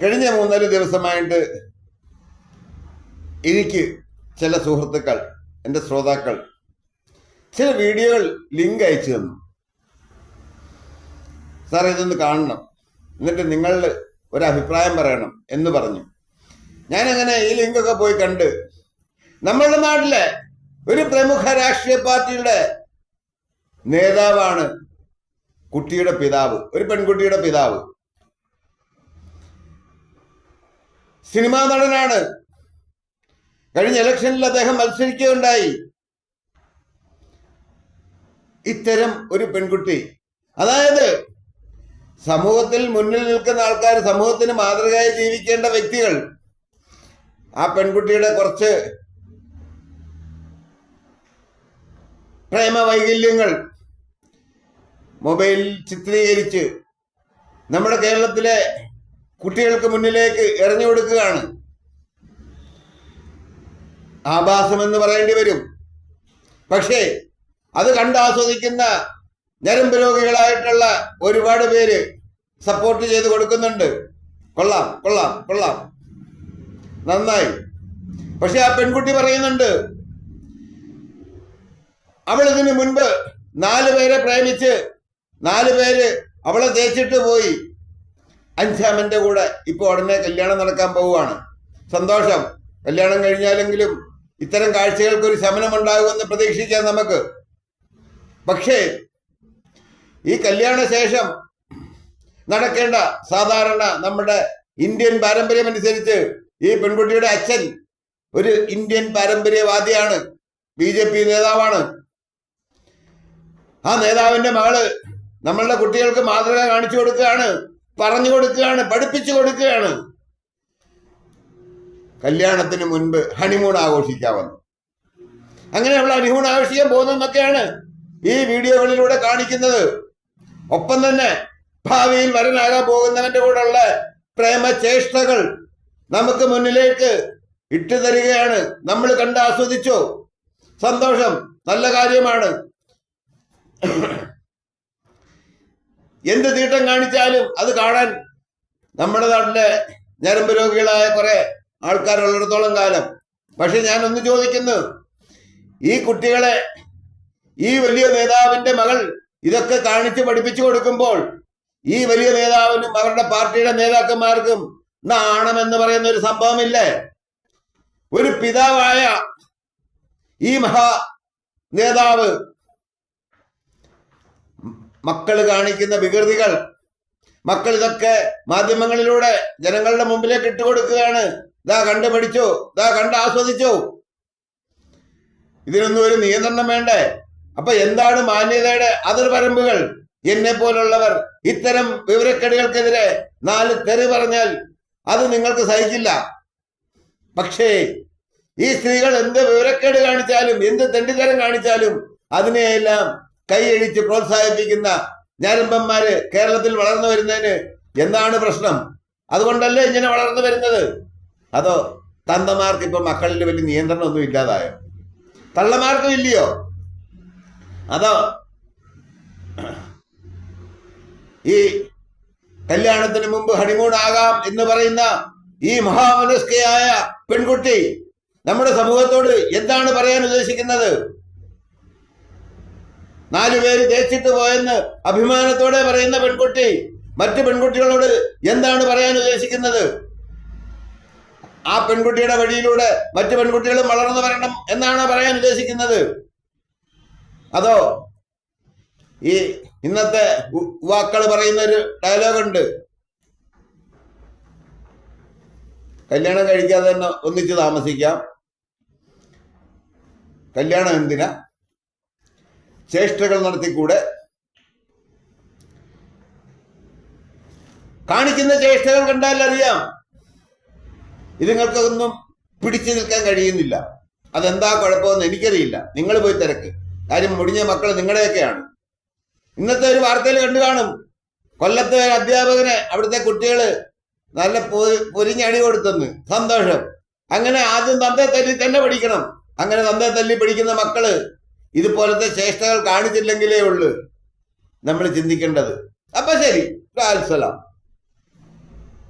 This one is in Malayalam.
കഴിഞ്ഞ മൂന്നാൽ ദിവസമായിട്ട് എനിക്ക് ചില സുഹൃത്തുക്കൾ എന്റെ ശ്രോതാക്കൾ ചില വീഡിയോകൾ ലിങ്ക് അയച്ചു തന്നു. സാറേ ഇതൊന്ന് കാണണം. എന്നിട്ട് നിങ്ങൾ ഒരു അഭിപ്രായം പറയണം എന്ന് പറഞ്ഞു. ഞാനങ്ങനെ ഈ ലിങ്കൊക്കെ പോയി കണ്ട് നമ്മളുടെ നാട്ടിലെ ഒരു പ്രമുഖ രാഷ്ട്രീയ പാർട്ടിയുടെ നേതാവാണ് കുട്ടിയുടെ പിതാവ് ഒരു പെൺകുട്ടിയുടെ പിതാവ്. സിനിമാ നടനാണ്. കഴിഞ്ഞ ഇലക്ഷനിൽ അദ്ദേഹം മത്സരിക്കുകയുണ്ടായി. ഇത്തരം ഒരു പെൺകുട്ടി. അതായത് സമൂഹത്തിൽ മുന്നിൽ നിൽക്കുന്ന ആൾക്കാർ സമൂഹത്തിന് മാതൃകയായി ജീവിക്കേണ്ട വ്യക്തികൾ. ആ പെൺകുട്ടിയുടെ കുറച്ച് പ്രേമവൈകല്യങ്ങൾ മൊബൈലിൽ ചിത്രീകരിച്ച് നമ്മുടെ കേരളത്തിലെ കുട്ടികൾക്ക് മുന്നിലേക്ക് എറിഞ്ഞു കൊടുക്കുകയാണ്. ആഭാസം എന്ന് പറയേണ്ടി വരും. പക്ഷേ അത് കണ്ടാസ്വദിക്കുന്ന ഞരമ്പ് രോഗികളായിട്ടുള്ള ഒരുപാട് പേര് സപ്പോർട്ട് ചെയ്ത് കൊടുക്കുന്നുണ്ട്. കൊള്ളാം കൊള്ളാം കൊള്ളാം. നന്നായി. പക്ഷെ ആ പെൺകുട്ടി പറയുന്നുണ്ട് അവൾ ഇതിനു മുൻപ് നാല് പേരെ പ്രേമിച്ച് നാല് പേര് അവളെ തേച്ചിട്ട് പോയി. അഞ്ചാമന്റെ കൂടെ ഇപ്പൊ ഉടനെ കല്യാണം നടക്കാൻ പോവുകയാണ്. സന്തോഷം. കല്യാണം കഴിഞ്ഞാലെങ്കിലും ഇത്തരം കാഴ്ചകൾക്ക് ഒരു ശമനം ഉണ്ടാകുമെന്ന് പ്രതീക്ഷിക്കാം നമുക്ക്. പക്ഷേ ഈ കല്യാണ ശേഷം നടക്കേണ്ട സാധാരണ നമ്മുടെ ഇന്ത്യൻ പാരമ്പര്യം അനുസരിച്ച് ഈ പെൺകുട്ടിയുടെ അച്ഛൻ ഒരു ഇന്ത്യൻ പാരമ്പര്യവാദിയാണ് ബി ജെ പി നേതാവാണ്. ആ നേതാവിന്റെ മകൾ നമ്മളുടെ കുട്ടികൾക്ക് മാതൃക കാണിച്ചു കൊടുക്കുകയാണ്. പറഞ്ഞു കൊടുക്കുകയാണ് പഠിപ്പിച്ചു കൊടുക്കുകയാണ്. കല്യാണത്തിന് മുൻപ് ഹണിമൂൺ ആഘോഷിക്കാമെന്ന് അങ്ങനെ നമ്മൾ ഹണിമൂൺ ആഘോഷിക്കാൻ പോകുന്നതെന്നൊക്കെയാണ് ഈ വീഡിയോകളിലൂടെ കാണിക്കുന്നത്. ഒപ്പം തന്നെ ഭാവിയിൽ വരനാകാൻ പോകുന്നവന്റെ കൂടെ ഉള്ള പ്രേമചേഷ്ടകൾ നമുക്ക് മുന്നിലേക്ക് ഇട്ടു തരികയാണ്. നമ്മൾ കണ്ട് ആസ്വദിച്ചോ. സന്തോഷം. നല്ല കാര്യമാണ്. എന്ത് തീട്ടം കാണിച്ചാലും അത് കാണാൻ നമ്മുടെ നാട്ടിലെ ഞരമ്പ് രോഗികളായ കുറെ ആൾക്കാരുള്ളിടത്തോളം കാലം. പക്ഷെ ഞാൻ ഒന്ന് ചോദിക്കുന്നു ഈ കുട്ടികളെ ഈ വലിയ നേതാവിന്റെ മകൾ ഇതൊക്കെ കാണിച്ച് പഠിപ്പിച്ചു കൊടുക്കുമ്പോൾ ഈ വലിയ നേതാവിനും അവരുടെ പാർട്ടിയുടെ നേതാക്കന്മാർക്കും നാണം എന്ന് പറയുന്ന ഒരു സംഭവമില്ലേ? ഒരു പിതാവായ ഈ മഹാ നേതാവ് മക്കൾ കാണിക്കുന്ന വികൃതികൾ. മക്കൾ ഇതൊക്കെ മാധ്യമങ്ങളിലൂടെ ജനങ്ങളുടെ മുമ്പിലേക്ക് ഇട്ടുകൊടുക്കുകയാണ് ഇതാ കണ്ടു പഠിച്ചോ ഇതാ കണ്ട് ആസ്വദിച്ചു ഇതിനൊന്നും ഒരു നിയന്ത്രണം വേണ്ടേ? അപ്പൊ എന്താണ് മാന്യതയുടെ അതിർവരമ്പുകൾ? എന്നെ പോലുള്ളവർ ഇത്തരം വിവരക്കെടികൾക്കെതിരെ നാല് തെറി പറഞ്ഞാൽ അത് നിങ്ങൾക്ക് സഹിക്കില്ല. പക്ഷേ ഈ സ്ത്രീകൾ എന്ത് വിവരക്കേട് കാണിച്ചാലും എന്ത് തെണ്ടിത്തരം കാണിച്ചാലും അതിനെയെല്ലാം കൈയടിച്ച് പ്രോത്സാഹിപ്പിക്കുന്ന ഞാരമ്പന്മാര് കേരളത്തിൽ വളർന്നു വരുന്നതിന് എന്താണ് പ്രശ്നം? അതുകൊണ്ടല്ലേ ഇങ്ങനെ വളർന്നു വരുന്നത്? അതോ തന്തമാർക്ക് ഇപ്പൊ മക്കളിൽ വലിയ നിയന്ത്രണമൊന്നും ഇല്ലാതായോ? തള്ളമാർക്കും ഇല്ലയോ? അതോ ഈ കല്യാണത്തിന് മുമ്പ് ഹണിമൂൺ ആകാം എന്ന് പറയുന്ന ഈ മഹാമനസ്കയായ പെൺകുട്ടി നമ്മുടെ സമൂഹത്തോട് എന്താണ് പറയാൻ ഉദ്ദേശിക്കുന്നത്? നാലു പേര് തേച്ചിട്ട് പോയെന്ന് അഭിമാനത്തോടെ പറയുന്ന പെൺകുട്ടി മറ്റു പെൺകുട്ടികളോട് എന്താണ് പറയാൻ ഉദ്ദേശിക്കുന്നത്? ആ പെൺകുട്ടിയുടെ വഴിയിലൂടെ മറ്റു പെൺകുട്ടികളും വളർന്നു വരണം എന്നാണ് പറയാൻ ഉദ്ദേശിക്കുന്നത്? അതോ ഈ ഇന്നത്തെ യുവാക്കൾ പറയുന്ന ഒരു ഡയലോഗ് ഉണ്ട് കല്യാണം കഴിക്കാതെ തന്നെ ഒന്നിച്ച് താമസിക്കാം. കല്യാണം എന്തിനാ? ചേഷ്ടകൾ നടത്തിക്കൂടെ? കാണിക്കുന്ന ചേഷ്ടകൾ കണ്ടാൽ അറിയാം. ഇതുങ്ങൾക്കൊന്നും പിടിച്ചു നിൽക്കാൻ കഴിയുന്നില്ല. അതെന്താ കുഴപ്പമെന്ന് എനിക്കറിയില്ല. നിങ്ങൾ പോയി തിരക്ക്. കാര്യം മുടിഞ്ഞ മക്കൾ നിങ്ങളുടെയൊക്കെയാണ്. ഇന്നത്തെ ഒരു വാർത്തയിൽ കണ്ടു കാണും. കൊല്ലത്തെ ഒരു അധ്യാപകനെ അവിടുത്തെ കുട്ടികൾ നല്ല പൊരിഞ്ഞടി കൊടുത്തെന്ന്. സന്തോഷം. അങ്ങനെ ആദ്യം തന്തെ തല്ലി തന്നെ പഠിക്കണം. അങ്ങനെ തന്തെ തല്ലി പഠിക്കുന്ന മക്കൾ ഇതുപോലത്തെ ചേഷ്ടകൾ കാണിച്ചില്ലെങ്കിലേ ഉള്ളൂ നമ്മൾ ചിന്തിക്കേണ്ടത്. അപ്പൊ ശരി. അൽസലാം